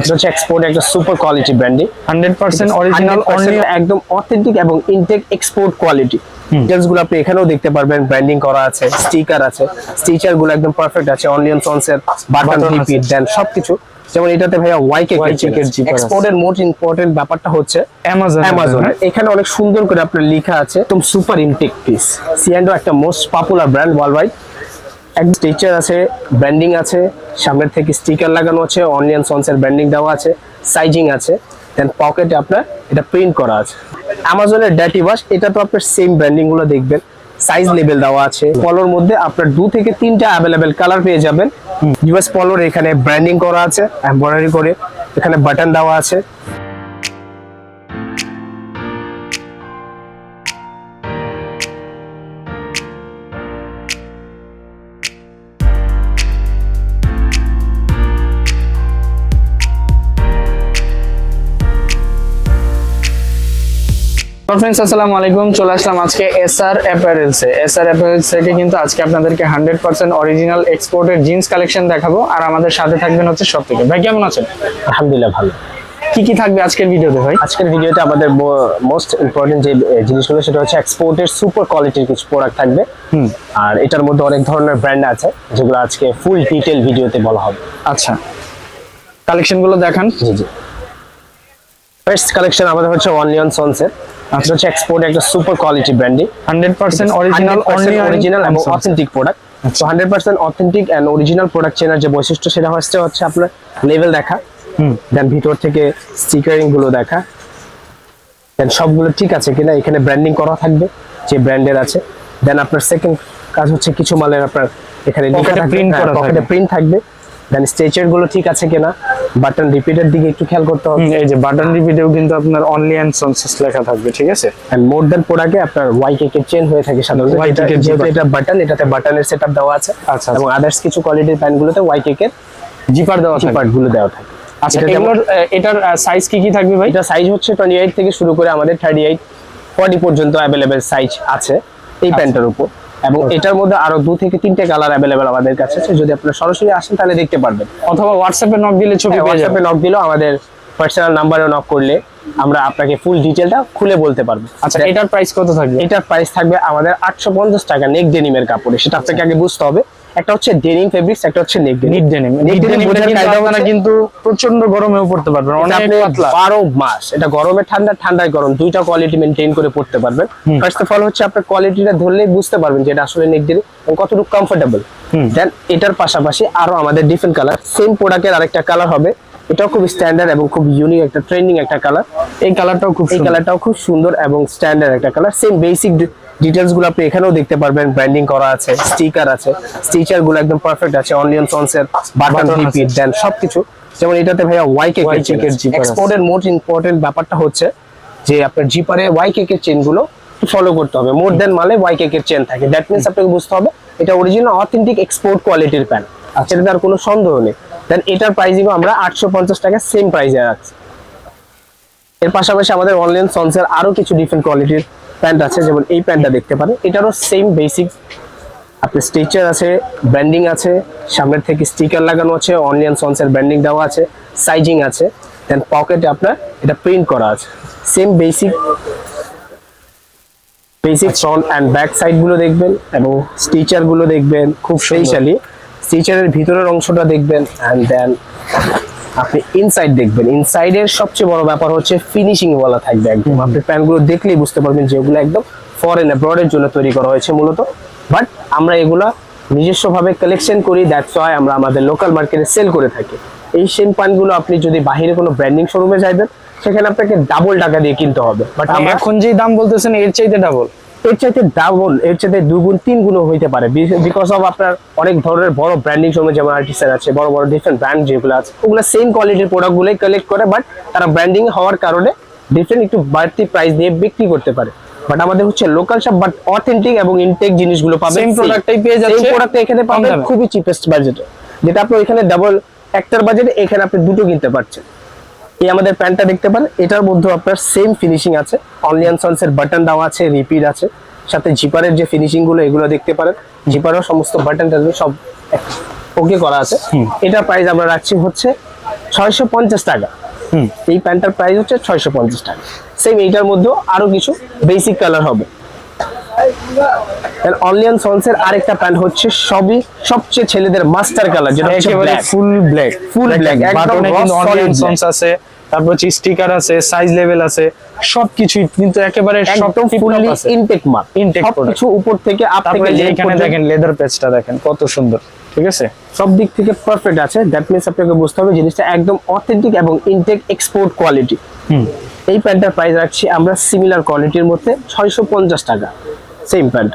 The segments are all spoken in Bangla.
এটা হচ্ছে এক্সপোর্ট একটা super quality branding hundred percent original only একদম অথেন্টিক এবং ইনটেক এক্সপোর্ট কোয়ালিটি ডিটেলসগুলো আপনি এখানেও দেখতে পারবেন ব্র্যান্ডিং করা আছে স্টিকার আছে স্টিচারগুলো একদম পারফেক্ট আছে অনিয়ন সন্সের বাটন রিপিট দেন সবকিছু। যেমন এটাতে ভাইয়া। এক্সপোর্টের ইম্পর্টেন্ট ব্যাপারটা হচ্ছে অ্যামাজন অ্যামাজন এখানে অনেক সুন্দর করে আপনার লেখা আছে একদম সুপার ইনটেক পিস সিএন্ডো একটা most popular brand world wide stitcher আছে, ব্র্যান্ডিং আছে, সামনের থেকে স্টিকার লাগানো আছে, অনিয়ন সন্সের ব্র্যান্ডিং দেওয়া আছে, সাইজিং আছে দেন পকেটে আপনার এটা প্রিন্ট করা আছে। অ্যামাজনের ড্যাটি ওয়াশ এটা তো আপনার সেম ব্র্যান্ডিংগুলো দেখবেন সাইজ লেভেল দেওয়া আছে, পলোর মধ্যে আপনার দু থেকে তিনটা অ্যাভেলেবেল কালার পেয়ে যাবেন। ইউএস পলোর এখানে ব্র্যান্ডিং করা আছে এমব্রয়ডারি করে, এখানে বাটন দেওয়া আছে। ফ্রেন্ডস আসসালামু আলাইকুম। চলে আসলাম আজকে এসআর অ্যাপারেলস এসআর অ্যাপারেলস থেকে কিন্তু আজকে আপনাদেরকে হান্ড্রেড পার্সেন্ট অরিজিনাল এক্সপোর্টের জিন্স কালেকশন দেখাবো। আর আমাদের সাথে থাকবেন হচ্ছে সব থেকে ভাই কেমন আছেন? আলহামদুলিল্লাহ ভালো। কি কি থাকবে আজকের ভিডিওতে ভাই? আজকের ভিডিওতে আমাদের মোস্ট ইম্পর্টেন্ট যে জিনিসগুলো সেটা হচ্ছে এক্সপোর্টের সুপার কোয়ালিটির কিছু প্রোডাক্ট থাকবে। আর এটার মধ্যে অনেক ধরনের ব্র্যান্ড আছে যেগুলো আজকে ফুল ডিটেল ভিডিওতে বলা হবে। আচ্ছা। কালেকশনগুলো দেখান। জি জি। ফার্স্ট কালেকশন আমাদের হচ্ছে অনলিয়ন সনসের এটা হচ্ছে এক্সপোর্ট একটা super quality branding hundred percent original only original এবং authentic product hundred percent authentic and original product চেনার যে বৈশিষ্ট্য সেটা হচ্ছে হচ্ছে আপনার লেভেল দেখা। হুম। দেন ভিতর থেকে স্টিকারিংগুলো দেখা। দেন সবগুলো ঠিক আছে কিনা এখানে ব্র্যান্ডিং করা থাকবে যে ব্র্যান্ডের আছে। দেন আপনার সেকেন্ড কাজ হচ্ছে কিছু মালের আপনার এখানে করা থাকবে। প্রিন্ট থাকবে। দেন স্টেচারগুলো ঠিক আছে কিনা বাটন রিপিটের দিকে একটু খেয়াল করতে হবে। এই যে বাটন ভিডিও কিন্তু আপনার অনলি অ্যান্ড সনসেস লেখা থাকবে ঠিক আছে? এন্ড মোর দেন প্রোডাক্টে আপনার ওয়াই কেকের চেন হয়ে থাকে সাধারণত এটা এর যেহেতু। এটা বাটন এটাতে বাটনের সেটআপ দেওয়া আছে। আচ্ছা, এবং আদার্স কিছু কোয়ালিটির প্যান্টগুলোতে ওয়াই কেকের জিপার দেওয়া থাকবে পার্টগুলো দেওয়া থাকে। আচ্ছা এগুলোর এটার সাইজ কি কি থাকবে ভাই? এটা সাইজ হচ্ছে টোয়েন্টি এইট থেকে শুরু করে আমাদের থার্টি এইট ফর্টি পর্যন্ত অ্যাভেলেবেল সাইজ আছে এই প্যান্টের উপর। এবং এটার মধ্যে আরও দু থেকে তিনটে কালার অ্যাভেলেবেল আমাদের কাছে আছে। যদি আপনারা সরাসরি আসেন তাহলে দেখতে পারবেন। অথবা হোয়াটসঅ্যাপে নক দিলে ছবি হোয়াটসঅ্যাপে নক দিলেও আমাদের পার্সোনাল নাম্বারে নক করলে আমরা আপনাকে ফুল ডিটেলটা খুলে বলতে পারব। আচ্ছা এটার প্রাইস কত থাকবে? এটার প্রাইস থাকবে আমাদের আটশো পঞ্চাশ টাকা নেক ডেনিমের কাপড়ে। সেটা আপনাকে আগে বুঝতে হবে। একটা হচ্ছে ডেনিম ফেব্রিক্স একটা হচ্ছে নেক knit denim denim knit denim বোঝার কায়দা আপনারা কিন্তু প্রচণ্ড গরমেও পড়তে পারবেন অনেক পাতলা। বারো মাস এটা গরমে ঠান্ডা ঠান্ডায় গরম দুইটা কোয়ালিটি মেনটেন করে পড়তে পারবেন। ফার্স্ট অফ অল হচ্ছে আপনার কোয়ালিটিটা ধরলেই বুঝতে পারবেন যে এটা আসলে নেক ডেনিম এবং কতটুকু কমফোর্টেবল দেন এটার পাশাপাশি আরও আমাদের ডিফারেন্ট কালার সেম প্রোডাক্টের আরেকটা কালার হবে। এটাও খুব স্ট্যান্ডার্ড এবং খুব ইউনিক একটা ট্রেন্ডিং একটা কালার এই কালারটাও খুব এই কালারটাও খুব সুন্দর এবং স্ট্যান্ডার্ড একটা কালার সেম বেসিক ডিটেলসগুলো আপনি এখানেও দেখতে পারবেন ব্র্যান্ডিং করা আছে স্টিকার আছে স্টিচারগুলো একদম পারফেক্ট আছে অনিয়ন সন্সের বাটন রিপিট দেন সবকিছু। যেমন এটাতে ভাইয়া ওয়াই কেক YK এর। এক্সপোর্টের মোস্ট ইম্পর্টেন্ট ব্যাপারটা হচ্ছে যে আপনার জিপারে ওয়াই কেক এর চেনগুলো ফলো করতে হবে। মোর দেন মালে ওয়াই এর চেন থাকে। দ্যাট মিন্স আপনাকে বুঝতে হবে এটা অরিজিনাল অথেন্টিক এক্সপোর্ট কোয়ালিটির প্যান। সেটাতে আর কোনো সন্দেহ নেই। দেন এটার প্রাইস আমরা আটশো পঞ্চাশ টাকা সেম প্রাইসে রাখছি। এর পাশাপাশি আমাদের অনলাইন সন্সের আরও কিছু ডিফারেন্ট কোয়ালিটির প্যান্ট আছে যেমন এই প্যান্টটা দেখতে পারেন। এটারও সেম বেসিক আপনার স্টিচার আছে ব্র্যান্ডিং আছে সামনের থেকে স্টিকার লাগানো আছে অনলাইন সন্সের ব্র্যান্ডিং দেওয়া আছে সাইজিং আছে দেন পকেটে আপনার এটা প্রিন্ট করা আছে। Same basic basic front and back সাইডগুলো দেখবেন এবং স্টিচারগুলো দেখবেন খুব স্পেশালি স্টিচারের ভিতরের অংশটা দেখবেন অ্যান্ড দেন আপনি ইনসাইড দেখবেন। ইনসাইডের সবচেয়ে বড় ব্যাপার হচ্ছে ফিনিশিং ওয়ালা থাকবে একদম। আপনি প্যান্টগুলো দেখলেই বুঝতে পারবেন যে ওগুলো একদম ফরেন অ্যাব্রডের জন্য তৈরি করা হয়েছে মূলত। বাট আমরা এগুলা নিজস্বভাবে কালেকশন করি দ্যাটস ওয়াই আমরা আমাদের লোকাল মার্কেটে সেল করে থাকি। এই সেম প্যান্টগুলো আপনি যদি বাইরে কোনো ব্র্যান্ডিং শোরুমে যাবেন সেখানে আপনাকে ডাবল টাকা দিয়ে কিনতে হবে। বাট আমরা এখন যেই দাম বলতেছেন এর চাইতে ডাবল এর চাইতে ডাবল এর চাইতে দুগুণ তিন গুণ হইতে পারে। বিকজ অফ আপনার অনেক ধরনের বড় ব্র্যান্ডিং সময় যেমন আর্টিস্টার আছে বড় বড় ডিফারেন্ট ব্র্যান্ড যেগুলো আছে ওগুলো সেম কোয়ালিটির প্রোডাক্ট গুলোই কালেক্ট করে বাট তারা ব্র্যান্ডিং হওয়ার কারণে ডিফারেন্ট একটু বাড়তি প্রাইস দিয়ে বিক্রি করতে পারে। বাট আমাদের হচ্ছে লোকাল সব বাট অথেন্টিক এবং ইনটেক জিনিসগুলো পাবেন Same product টাই পেয়ে যাচ্ছে, সেম প্রোডাক্ট এখানে পাবেন খুবই চিপেস্ট বাজেটে যেটা আপনি এখানে ডাবল একটার বাজেটে এখানে আপনি দুটো কিনতে পারছেন। এই আমাদের প্যান্টটা দেখতে পারেন এটার মধ্যে আপনার সেম ফিনিশিং আছে। অনলিয়ান সন্সের বাটন দেওয়া আছে রিপিট আছে। সাথে জিপারের যে ফিনিশিংগুলো এগুলো দেখতে পারেন। জিপারেও সমস্ত বাটন সব ওকে করা আছে। এটার প্রাইস আমরা রাখছি হচ্ছে ছয়শো পঞ্চাশ টাকা। হুম। এই প্যান্টটার প্রাইস হচ্ছে ছয়শো পঞ্চাশ টাকা। সেম এইটার মধ্যেও আরও কিছু বেসিক কালার হবে। অনলিয়ান সন্সের আরেকটা প্যান্ট হচ্ছে সবই সবচেয়ে ছেলেদের মাস্টার কালার যেটা একেবারে ফুল ব্ল্যাক Full black, একদম। সন্স আছে তারপর হচ্ছে স্টিকার আছে সাইজ লেভেল আছে সবকিছুই কিন্তু একেবারে একদম ফুললি ইনটেক মাল Intake সব কিছু উপর থেকে আপ থেকে এখানে দেখেন লেদার পেজটা দেখেন কত সুন্দর ঠিক আছে? সব দিক থেকে পারফেক্ট আছে দ্যাট মিন্স আপনাকে বুঝতে হবে জিনিসটা একদম অথেন্টিক এবং ইনটেক এক্সপোর্ট কোয়ালিটি হুম। এই প্যান্টটার প্রাইস রাখছি আমরা সিমিলার কোয়ালিটির মধ্যে ছয়শো পঞ্চাশ টাকা। সেম প্যান্ট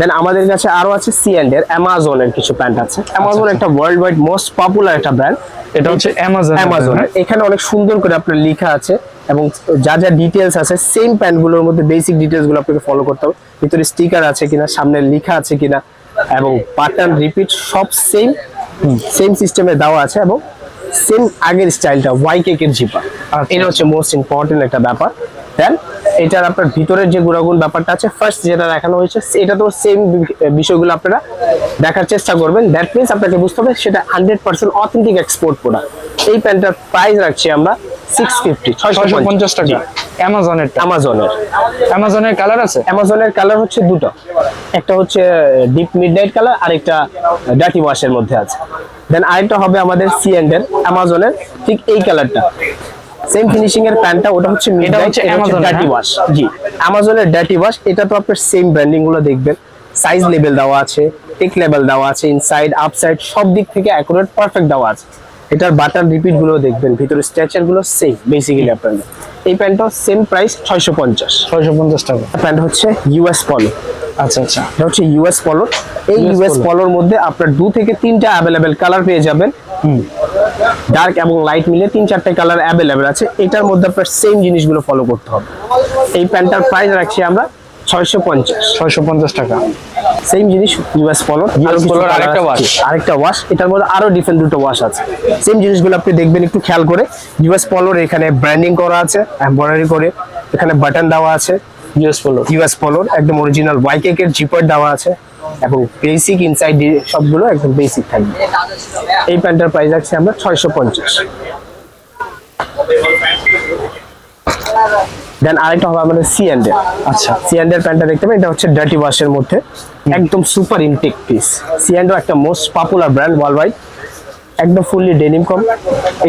দেন আমাদের কাছে আরও আছে সি অ্যান্ড এর অ্যামাজনের কিছু প্যান্ট আছে। অ্যামাজন একটা ওয়ার্ল্ড ওয়াইড মোস্ট পপুলার একটা ব্র্যান্ড এটা হচ্ছে অ্যামাজন অ্যামাজন এখানে অনেক সুন্দর করে আপনার লেখা আছে এবং যা যা ডিটেলস আছে সেম প্যান্টগুলোর মধ্যে বেসিক ডিটেলসগুলো আপনাকে ফলো করতে হবে। ভিতরে স্টিকার আছে কিনা সামনে লেখা আছে কিনা এবং বাটন রিপিট সব সেম সেম সিস্টেমে দেওয়া আছে এবং সেম আগের স্টাইলটা ওয়াই কেকের জিপা আচ্ছা। এটা হচ্ছে মোস্ট ইম্পর্টেন্ট একটা ব্যাপার। দেন এটার আপনার ভিতরের যে গুণাগুণ ব্যাপারটা আছে ফার্স্ট যেটা দেখানো হয়েছে এটা তো সেম বিষয়গুলো আপনারা দেখার চেষ্টা করবেন। দ্যাট মিনস আপনাকে বুঝতে হবে সেটা hundred percent authentic export product এই প্যান্টটার প্রাইস রাখছি আমরা সিক্স ফিফটি ছয়শো পঞ্চাশ টাকা। অ্যামাজনের অ্যামাজনের অ্যামাজনের কালার আছে? অ্যামাজনের কালার হচ্ছে দুটো। একটা হচ্ছে ডিপ মিডনাইট কালার আর একটা ডাটি ওয়াশের মধ্যে আছে। দেন আরেকটা হবে আমাদের সি এর অ্যামাজনের ঠিক এই কালারটা সেম ফিনিশিং এর প্যান্টটা ওটা হচ্ছে এটা হচ্ছে Amazon-এর, ডাটি? ওয়াশ জি অ্যামাজনের ডাটি ওয়াশ এটা তো আপনার সেম ব্র্যান্ডিংগুলো দেখবেন। সাইজ লেভেল দেওয়া আছে টেক লেভেল দেওয়া আছে ইনসাইড আউটসাইড সব দিক থেকে অ্যাকুরেট পারফেক্ট দেওয়া আছে। এটার বাটার রিপিটগুলো দেখবেন ভিতরে স্ট্রাকচারগুলো সেম বেসিক্যালি আপনার এই প্যান্টটাও সেম প্রাইস ছয়শো পঞ্চাশ। ছয়শো পঞ্চাশ টাকা। প্যান্ট হচ্ছে ইউএস পলো আচ্ছা আচ্ছা। এটা হচ্ছে ইউএস পলো এই ইউএস পলোর মধ্যে আপনার দু থেকে তিনটা অ্যাভেলেবেল কালার পেয়ে যাবেন। হুম। ডার্ক এবং লাইট মিলে তিন চারটে কালার অ্যাভেলেবেল আছে। এটার মধ্যে আপনার সেম জিনিসগুলো ফলো করতে হবে। এই প্যান্টটার প্রাইস রাখছি আমরা ছয়শো পঞ্চাশ। ছয়শো পঞ্চাশ টাকা। সেম জিনিস ইউএস র আরেকটা ওয়াশ এটার মধ্যে আরও ডিফারেন্ট দুটো ওয়াশ আছে। সেম জিনিসগুলো আপনি দেখবেন একটু খেয়াল করে। ইউএস পলোর এখানে ব্র্যান্ডিং করা আছে এমব্রয়ডারি করে। এখানে বাটন দেওয়া আছে ইউএস পোলো ইউএস পলোর একদম অরিজিনাল ওয়াইকেক এর জিপার দেওয়া আছে। এবং বেসিক ইনসাইড সবগুলো একদম বেসিক থাকবে। এই প্যান্টের প্রাইস আছে আমরা ছয়শো পঞ্চাশ। দেন আরেকটা হবে আমাদের সি এর আচ্ছা। সি এর প্যান্টটা দেখতে পাবেন এটা হচ্ছে ডার্টি ওয়াশের মধ্যে। একদম সুপার ইনটেক পিস সি একটা মোস্ট পপুলার ব্র্যান্ড ওয়ার্ল্ড একদম ফুললি ডেনিম কম।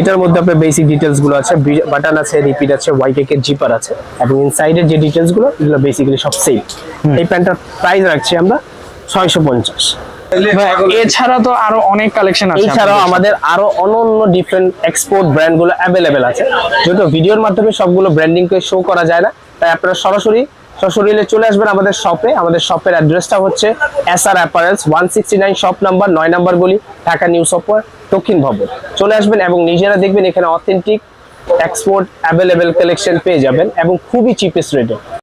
এটার মধ্যে আপনার বেসিক ডিটেলসগুলো আছে বাটন আছে রিপিট আছে ওয়াইকেক এর জিপার আছে। এবং ইনসাইডের যে ডিটেলসগুলো এগুলো বেসিক্যালি সব সেম এই প্যান্টটার প্রাইস রাখছি আমরা ছয়শো পঞ্চাশ। এছাড়া তো আরও অনেক কালেকশন আছে এছাড়াও আমাদের আরও অনন্য ডিফারেন্ট এক্সপোর্ট ব্র্যান্ডগুলো অ্যাভেলেবেল আছে ভিডিওর মাধ্যমে সবগুলো ব্র্যান্ডিং কে শো করা যায় না তাই আপনারা সরাসরি সশরীরে চলে আসবেন আমাদের শপে আমাদের শপের অ্যাড্রেসটা হচ্ছে S R apparels one sixty nine shop number নয় নাম্বার গলি ঢাকা নিউ সফটওয়্যার দক্ষিণ ভবন। চলে আসবেন এবং নিজেরা দেখবেন এখানে অথেন্টিক এক্সপোর্ট অ্যাভেলেবেল কালেকশন পেয়ে যাবেন এবং খুবই চিপেস্ট রেটে